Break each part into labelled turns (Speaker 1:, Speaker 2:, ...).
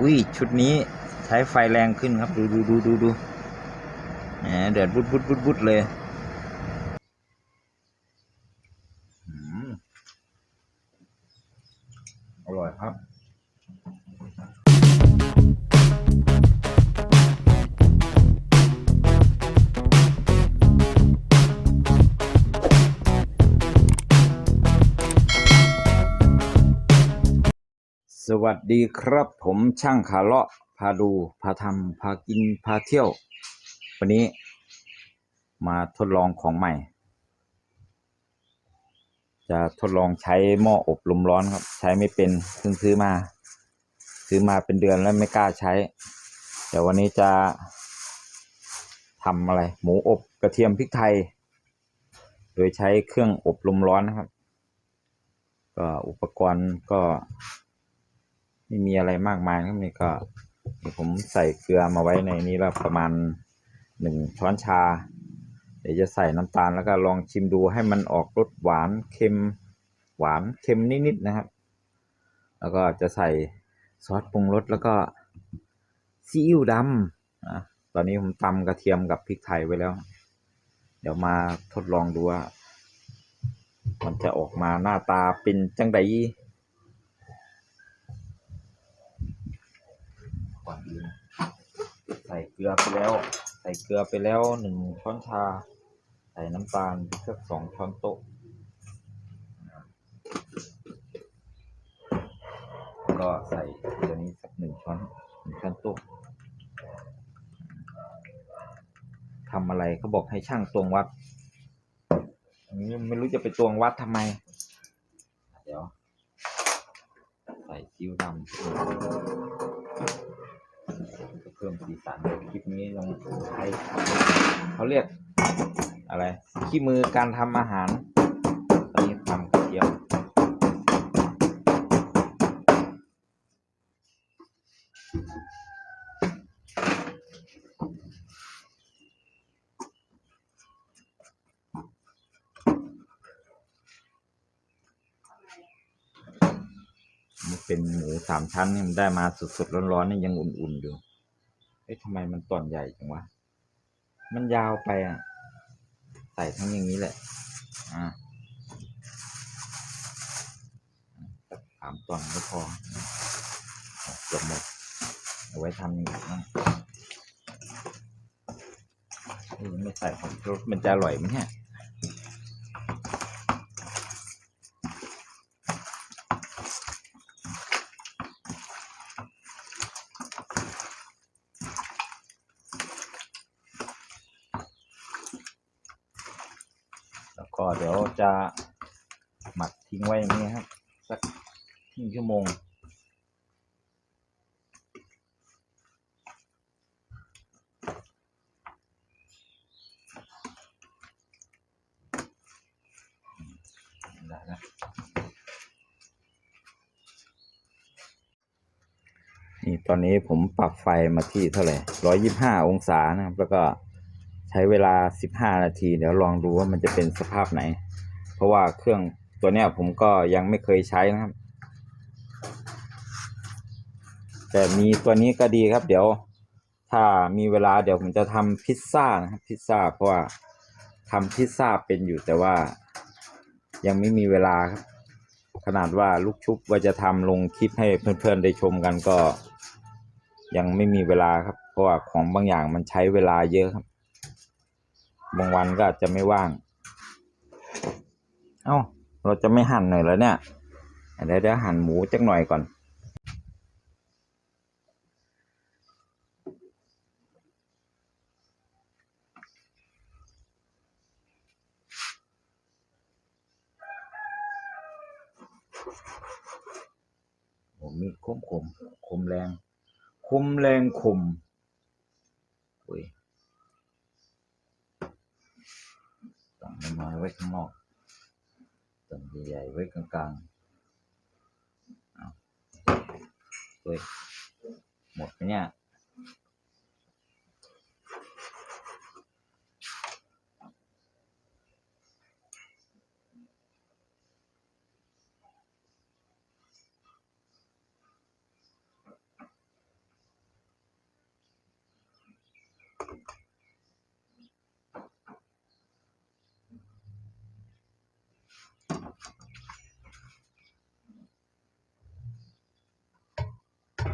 Speaker 1: อุ้ยชุดนี้ใช้ไฟแรงขึ้นครับ ดูดูดูดูดูแหมเดือดบุดบุดบุดบุดเลย สวัสดีครับผมช่างขาเลาะพาดูพาทำพากินพาเที่ยว วันนี้มาทดลองของใหม่ จะทดลองใช้หม้ออบลมร้อนครับ ใช้ไม่เป็นเพิ่งซื้อมา ซื้อมาเป็นเดือนแล้วไม่กล้าใช้เดี๋ยววันนี้จะทำอะไร หมูอบกระเทียมพริกไทย โดยใช้เครื่องอบลมร้อนนะครับก็อุปกรณ์ก็ ไม่มีอะไรมากมายครับนี่ก็ผมใส่เกลือมาไว้ในนี้แล้วประมาณหนึ่งช้อนชา เดี๋ยวจะใส่น้ำตาลแล้วก็ลองชิมดูให้มันออกรสหวานเค็มหวานเค็มนิดๆนะครับ แล้วก็จะใส่ซอสปรุงรสแล้วก็ซีอิ๊วดำนะตอนนี้ผมตำกระเทียมกับพริกไทยไว้แล้ว เดี๋ยวมาทดลองดูว่า มันจะออกมาหน้าตาเป็นจังได ก่อนอื่นใส่เกลือไปแล้ว ใส่เกลือไปแล้วหนึ่งช้อนชา ใส่น้ำตาลสักสองช้อนโต๊ะแล้วก็ใส่ตัวนี้สักหนึ่งช้อนหนึ่งช้อนโต๊ะทำอะไรเขาบอกให้ช่างตวงวัดอันนี้ไม่รู้จะไปตวงวัดทำไม เดี๋ยว ใส่ซีอิ๊วดำ เพิ่มสีสันคลิปนี้ลองใช้เขาเรียกอะไรขี้มือการทำอาหารตอนนี้ทำกระเทียมมันเป็นหมูสามชั้นนี่มันได้มาสดๆร้อนๆนี่ยังอุ่นๆอยู่ เอ๊ะทำไมมันต่อนใหญ่จังวะ มันยาวไปอะ ใส่ทั้งอย่างนี้แหละ อ่าสักสามต่อนก็พอจบหมด เอาไว้ทำอย่างอื่นบ้างไม่ใส่ผมรสมันจะอร่อยไหมเนี่ย แล้วก็เดี๋ยวจะหมัก ทิ้งไว้อย่างนี้ครับ สักครึ่งชั่วโมง ได้แล้วนี่ตอนนี้ผมปรับไฟมาที่เท่าไหร่ร้อยยี่ห้าองศานะครับ แล้วก็ใช้เวลาสิบห้านาที เดี๋ยวลองดูว่ามันจะเป็นสภาพไหน เพราะว่าเครื่อง ตัวเนี้ยผมก็ยังไม่เคยใช้นะครับ แต่มีตัวนี้ก็ดีครับ เดี๋ยว ถ้ามีเวลาเดี๋ยวผมจะทำพิซซ่านะครับพิซซ่าเพราะว่าทำพิซซ่าเป็นอยู่แต่ว่า ยังไม่มีเวลาครับ ขนาดว่าลูกชุบว่าจะทำลงคลิปให้เพื่อนๆได้ชมกันก็ ยังไม่มีเวลาครับ เพราะว่าของบางอย่างมันใช้เวลาเยอะครับ บางวันก็อาจจะไม่ว่าง เอ้า เราจะไม่หั่นหน่อยแล้วเนี่ยเดี๋ยวเดี๋ยวหั่นหมูจักหน่อยก่อน ผมมีคมคมคมแรง คมแรงคมอุ้ยต้องน้อยไว้ข้างนอก ต้องใหญ่ๆไว้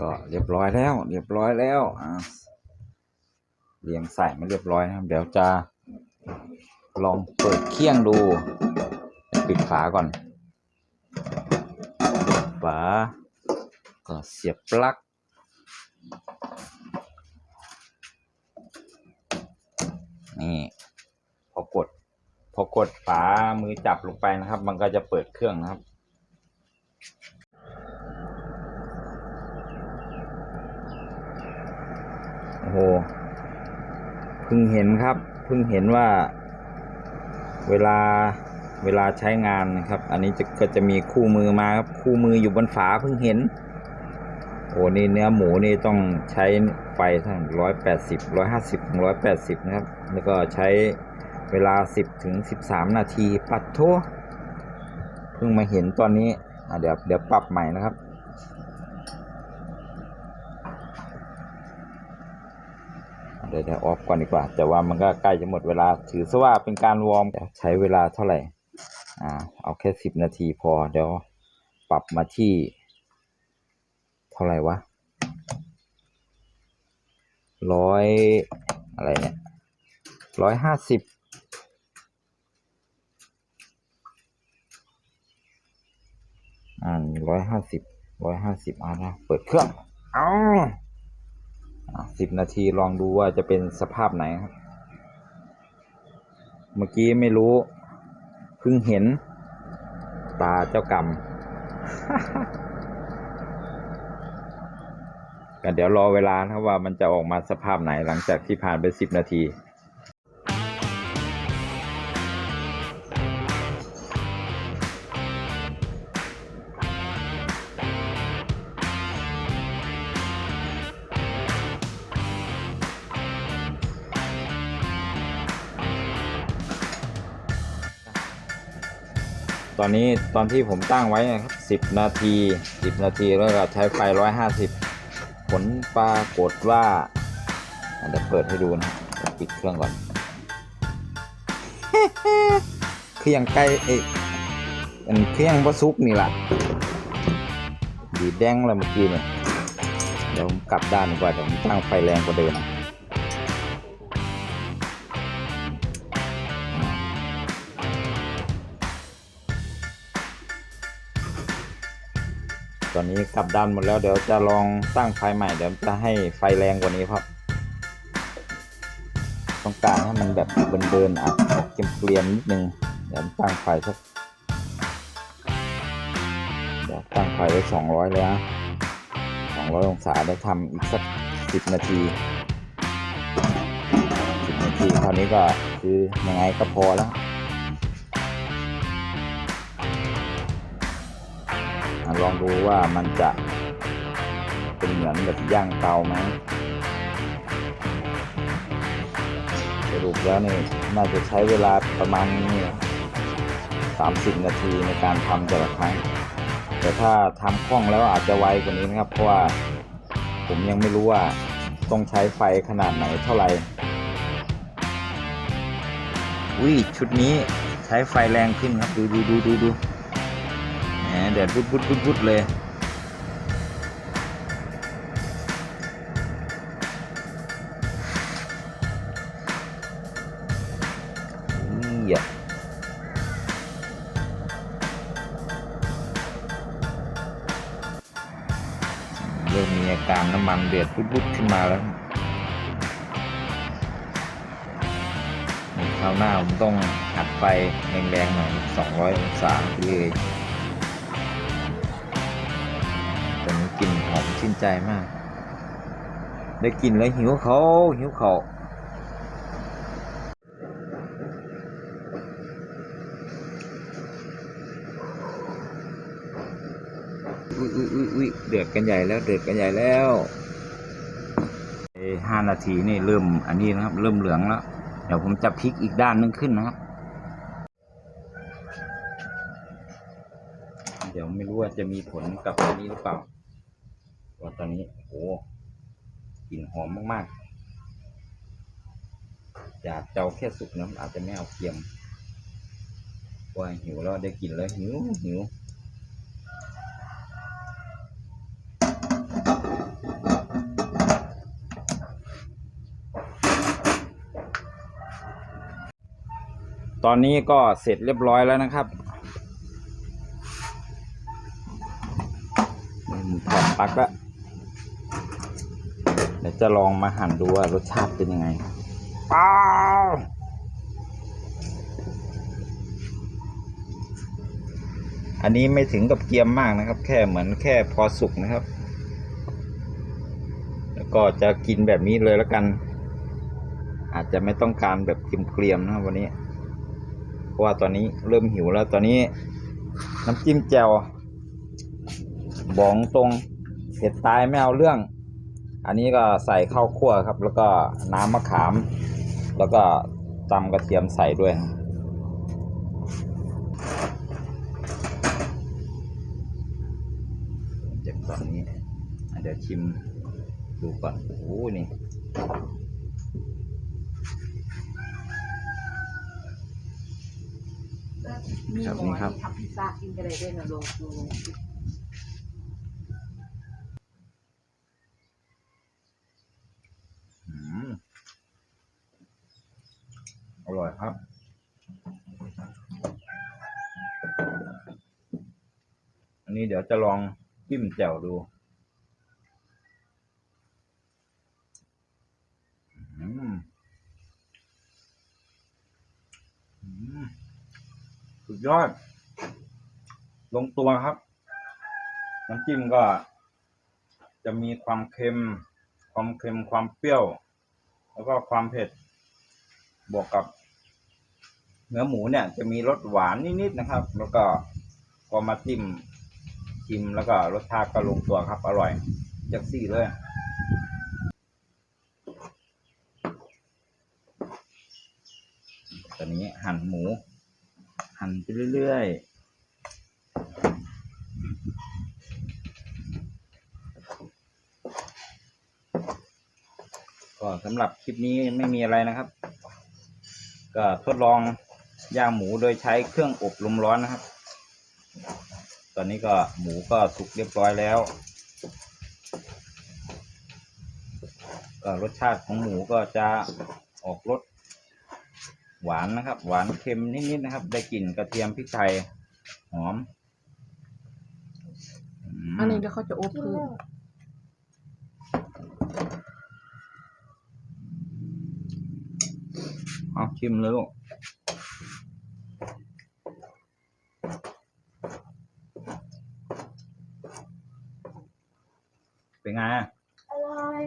Speaker 1: ก็เรียบร้อยแล้ว เรียบร้อยแล้วอ่าเรียงใส่มาเรียบร้อยนะครับ เดี๋ยวจะลองเปิดเคี่ยงดู ปิดฝาก่อนปิดฝา ก็เสียบปลั๊กนี่พอกด พอกดฝามือจับลงไปนะครับ มันก็จะเปิดเครื่องนะครับ โอ้โหเพิ่งเห็นครับเพิ่งเห็นว่า เวลาเวลาใช้งานนะครับ อันนี้จะก็จะมีคู่มือมาครับ คู่มืออยู่บนฝาเพิ่งเห็น โอ้นี่เนื้อหมูนี่ต้องใช้ไฟทั้งร้อยแปดสิบร้อยห้าสิบร้อยแปดสิบนะครับ แล้วก็ใช้เวลาสิบถึงสิบสามนาทีปัดโทเพิ่งมาเห็นตอนนี้เดี๋ยวเดี๋ยวปรับใหม่นะครับ ดี๋ยวเดี๋ยวออฟก่อนดีกว่า แต่ว่ามันก็ใกล้จะหมดเวลา ถือซะว่าเป็นการวอร์มใช้เวลาเท่าไหร่ อ่า เอาแค่สิบนาทีพอ เดี๋ยวปรับมาที่ เท่าไหร่วะร้อยอะไรเนี่ยร้อยห้าสิบอ่าร้อยห้าสิบร้อยห้าสิบเอานะ เปิดเครื่อง เอา สิบนาทีลองดูว่าจะเป็นสภาพไหนครับ เมื่อกี้ไม่รู้ เพิ่งเห็น ตาเจ้ากรรมก็เดี๋ยวรอเวลานะครับว่ามันจะออกมาสภาพไหนหลังจากที่ผ่านไปสิบนาที ตอนนี้ตอนที่ผมตั้งไว้นะครับสิบนาทีสิบนาทีแล้วก็ใช้ไฟร้อยห้าสิบผลปรากฏว่าเดี๋ยวเปิดให้ดูนะเดี๋ยวปิดเครื่องก่อนเครื่องใกล้เอ้ยอันเครื่องบะซุกนี่แหละดีแดงแล้วเมื่อกี้เนี่ยเดี๋ยวผมกลับด้านดีกว่าเดี๋ยวผมตั้งไฟแรงกว่าเดิม ตอนนี้กลับด้านหมดแล้วเดี๋ยวจะลองตั้งไฟใหม่เดี๋ยวจะให้ไฟแรงกว่านี้ครับ ต้องการให้มันแบบเบินๆอะเกลียมๆนิดนึงเดี๋ยวตั้งไฟสักเดี๋ยวตั้งไฟไว้สองร้อยเลยนะสองร้อยองศาได้ทำอีกสักสิบนาทีสิบนาทีเท่านี้ก็คือยังไงก็พอแล้ว ลองดูว่ามันจะเป็นเหมือนแบบย่างเตาไหมสรุปแล้วนี่น่าจะใช้เวลาประมาณสามสิบนาทีในการทำแต่ละครั้ง แต่ถ้าทำคล่องแล้วอาจจะไวกว่านี้นะครับ เพราะว่าผมยังไม่รู้ว่าต้องใช้ไฟขนาดไหนเท่าไหร่อุ้ยชุดนี้ใช้ไฟแรงขึ้นครับ ดูดูดูดูดู แดดพุดพุดพุดพุดเลยอียเริ่มมีอาการน้ำมันเดือดพุดพุดขึ้นมาแล้วคราวหน้าผมต้องอัดไฟแรงๆหน่อย 200องศาไปเลย กลิ่นหอมชื่นใจมาก ได้กลิ่นแล้วหิวเขาหิวเขาอุ้ยอุ้ยอุ้ยอุ้ยเดือดกันใหญ่แล้วเดือดกันใหญ่แล้วเอ้ห้านาทีนี่เริ่มอันนี้นะครับ เริ่มเหลืองแล้ว เดี๋ยวผมจะพลิกอีกด้านนึงขึ้นนะครับ เดี๋ยวไม่รู้ว่าจะมีผลกับอันนี้หรือเปล่า ว่าตอนนี้โอ้กลิ่นหอมมากๆ จากเจ้าแค่สุกนะอาจจะไม่เอาเทียมว่าหิวแล้วได้กินแล้วหิวหิวตอนนี้ก็เสร็จเรียบร้อยแล้วนะครับถอดปลั๊กแล้ว จะลองมาหั่นดูว่ารสชาติเป็นยังไงอ้าวอันนี้ไม่ถึงกับเกียมมากนะครับ แค่เหมือนแค่พอสุกนะครับ แล้วก็จะกินแบบนี้เลยแล้วกัน อาจจะไม่ต้องการแบบเกรียมๆนะครับวันนี้ เพราะว่าตอนนี้เริ่มหิวแล้วตอนนี้น้ำจิ้มแจ่วบองตรงเผ็ดตายไม่เอาเรื่อง อันนี้ก็ใส่ข้าวคั่วครับ แล้วก็น้ำมะขาม แล้วก็ตำกระเทียมใส่ด้วยเจ็บตอนนี้อะเดี๋ยวชิมดูก่อน โอ้โหนี่
Speaker 2: มี
Speaker 1: ครับ
Speaker 2: หม
Speaker 1: นี่
Speaker 2: อ
Speaker 1: ครับ
Speaker 2: ที่ทำพิซซ่ากินกันเลยด้วยนะลงลงลง
Speaker 1: อืม อร่อยครับ อันนี้เดี๋ยวจะลองจิ้มแจ่วดูอืมอืมสุดยอด ลงตัวครับ น้ำจิ้มก็ จะมีความเค็ม ความเค็มความเปรี้ยว แล้วก็ความเผ็ด บวกกับ เนื้อหมูเนี่ย จะมีรสหวานนิดๆนะครับ แล้วก็พอมาจิ้มชิมแล้วก็รสชาติก็ลงตัวครับ อร่อยจักซี่เลยตอนนี้หั่นหมู หั่นไปเรื่อยๆ ก็สำหรับคลิปนี้ไม่มีอะไรนะครับ ก็ทดลองย่างหมูโดยใช้เครื่องอบลมร้อนนะครับ ตอนนี้ก็หมูก็สุกเรียบร้อยแล้ว ก็รสชาติของหมูก็จะออกรสหวานนะครับ หวานเค็มนิดๆนะครับ ได้กลิ่นกระเทียมพริกไทยหอมม
Speaker 2: อันนี้เดี๋ยวเขาจะอบคือ
Speaker 1: เอาชิมเลยลูกเป็นไงอะ
Speaker 2: อร่อย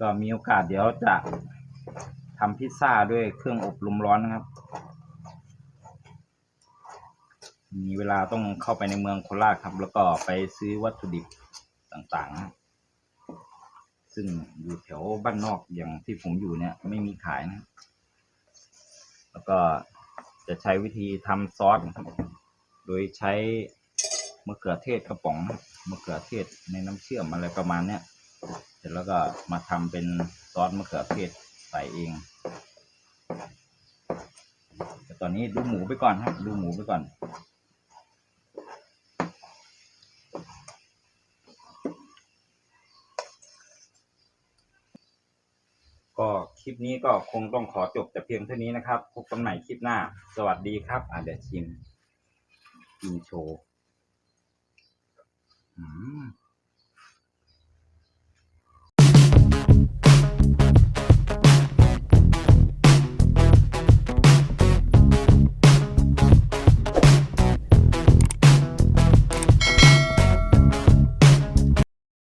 Speaker 1: ก็มีโอกาสเดี๋ยวจะทำพิซซ่าด้วยเครื่องอบลมร้อนนะครับ มี เวลาต้องเข้าไปในเมืองโคราชครับ แล้วก็ไปซื้อวัตถุดิบต่างๆนะซึ่งอยู่แถวบ้านนอกอย่างที่ผมอยู่เนี่ย ไม่มีขายนะ แล้วก็จะใช้วิธีทำซอสครับโดยใช้มะเขือเทศกระป๋องมะเขือเทศในน้ำเชื่อมอะไรประมาณเนี้ยเสร็จแล้วก็มาทำเป็นซอสมะเขือเทศใส่เองแต่ตอนนี้ดูหมูไปก่อนครับ ดูหมูไปก่อน ก็คลิปนี้ก็คงต้องขอจบแต่เพียงเท่านี้นะครับ พบกันใหม่คลิปหน้า สวัสดีครับอาเดชิมกินโชว์อืม